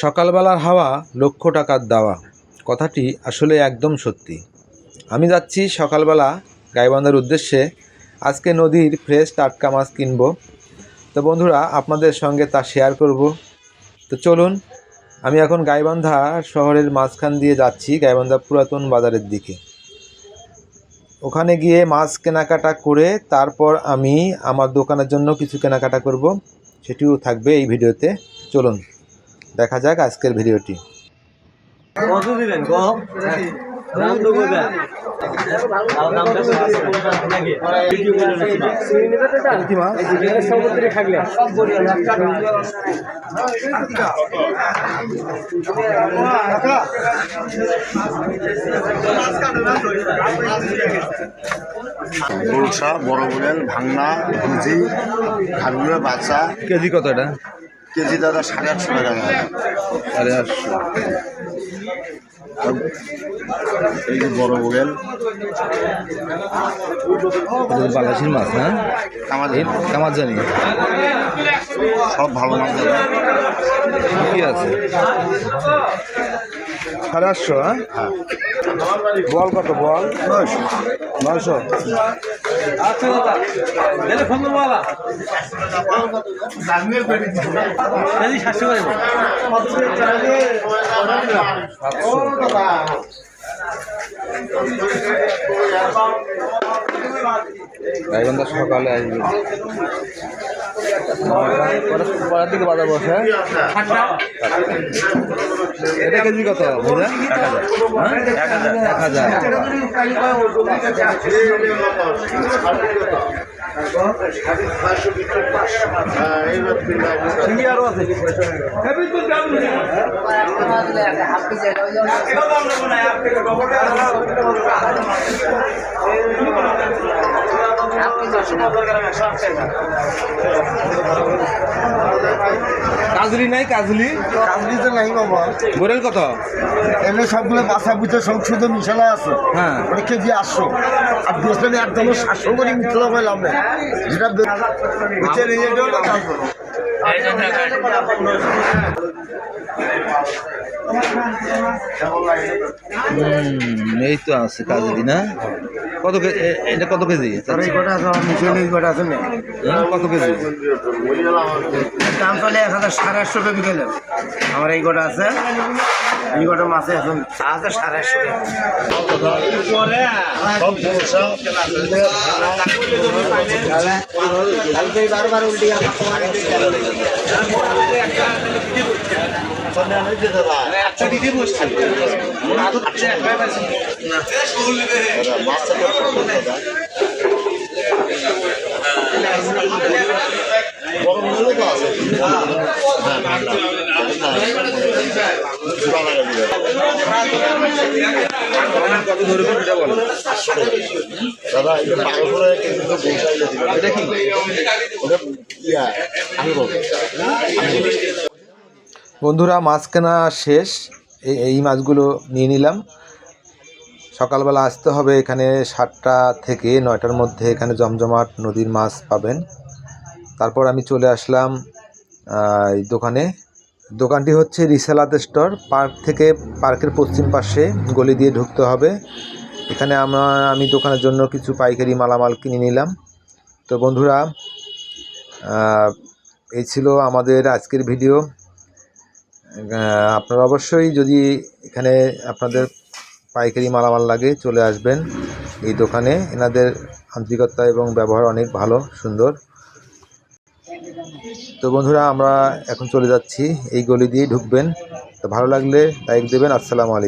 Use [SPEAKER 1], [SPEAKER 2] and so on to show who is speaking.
[SPEAKER 1] সকালবেলার হাওয়া লক্ষ টাকার দাওয়া। কথাটি আসলে একদম সত্যি। আমি যাচ্ছি সকালবেলা গাইবান্ধার উদ্দেশ্যে। আজকে নদীর ফ্রেশ টাটকা মাছ কিনব। তো বন্ধুরা, আপনাদের সঙ্গে তা শেয়ার করব। তো চলুন, আমি এখন গাইবান্ধা শহরের মাঝখান দিয়ে যাচ্ছি, গাইবান্ধা পুরাতন বাজারের দিকে। ওখানে গিয়ে মাছ কেনাকাটা করে তারপর আমি আমার দোকানের জন্য কিছু কেনাকাটা করব। সেটিও থাকবে এই ভিডিওতে। চলুন। দেখা যাক আজকের ভিডিওটি।
[SPEAKER 2] বড় বুড়েল ভাংনা ভুজি খারগুলো বাচ্চা।
[SPEAKER 1] কেজি কত এটা?
[SPEAKER 2] কেজি দাদা সাড়ে আটশো টাকা
[SPEAKER 1] সাড়ে আটশো।
[SPEAKER 2] এই যে বড় বুড়েল
[SPEAKER 1] বাংলাদেশের মাছ হ্যাঁ?
[SPEAKER 2] আমাদের
[SPEAKER 1] আমার জানি
[SPEAKER 2] সব ভালো মাছ দাদা।
[SPEAKER 1] আছে? সাড়ে আটশো হ্যাঁ? বল কত বল? নয়শো।
[SPEAKER 3] কেজি সাতশো করে
[SPEAKER 1] সকালে আসবে। পরের দিকে বাজার বসে হ্যাঁ? এটা কেজি কত বুঝা এক হাজার। এক হাজার। কাজলি নাই কাজলি?
[SPEAKER 2] কাজলি তো নাই বাবা।
[SPEAKER 1] গোরেল কত?
[SPEAKER 2] এমনি সবগুলো বাসা বুঝে সংশোধন মিশালা আছে।
[SPEAKER 1] হ্যাঁ।
[SPEAKER 2] ওটা কেজি আটশো। আর দোষটা একদম সাতশো করে মিশালা পাইলাম না যেটা বুঝছেন এই
[SPEAKER 1] এই তো আছে কাজে না কত কে- এটা কত কেজি?
[SPEAKER 2] আছে? না?
[SPEAKER 1] হ্যাঁ, কত কেজি?
[SPEAKER 2] দাম চলে এক হাজার সাড়ে আটশো টাকা আমার এই কটা আছে। এই কটা মাছে এখন আছে সাড়ে আটশো বারবার উল্টে
[SPEAKER 1] এটা বলো বন্ধুরা মাছ কেনা শেষ। এই মাছগুলো নিয়ে নিলাম। সকালবেলা আসতে হবে এখানে সাতটা থেকে নয়টার মধ্যে এখানে জমজমাট নদীর মাছ পাবেন। তারপর আমি চলে আসলাম এই দোকানে। দোকানটি হচ্ছে রিসেলাত স্টোর। পার্ক থেকে পার্কের পশ্চিম পাশে গলি দিয়ে ঢুকতে হবে। এখানে আমরা, আমি দোকানের জন্য কিছু পাইকারি মালামাল কিনে নিলাম। তো বন্ধুরা এই ছিল আমাদের আজকের ভিডিও। আপনারা অবশ্যই যদি এখানে আপনাদের পাইকারি মালামাল লাগে, চলে আসবেন। এই দোকানে। এনাদের আন্তরিকতা এবং ব্যবহার অনেক ভালো, সুন্দর। তো বন্ধুরা, আমরা এখন চলে যাচ্ছি। এই গলি দিয়ে ঢুকবেন। তো ভালো লাগলে লাইক দেবেন। আসসালামু আলাইকুম।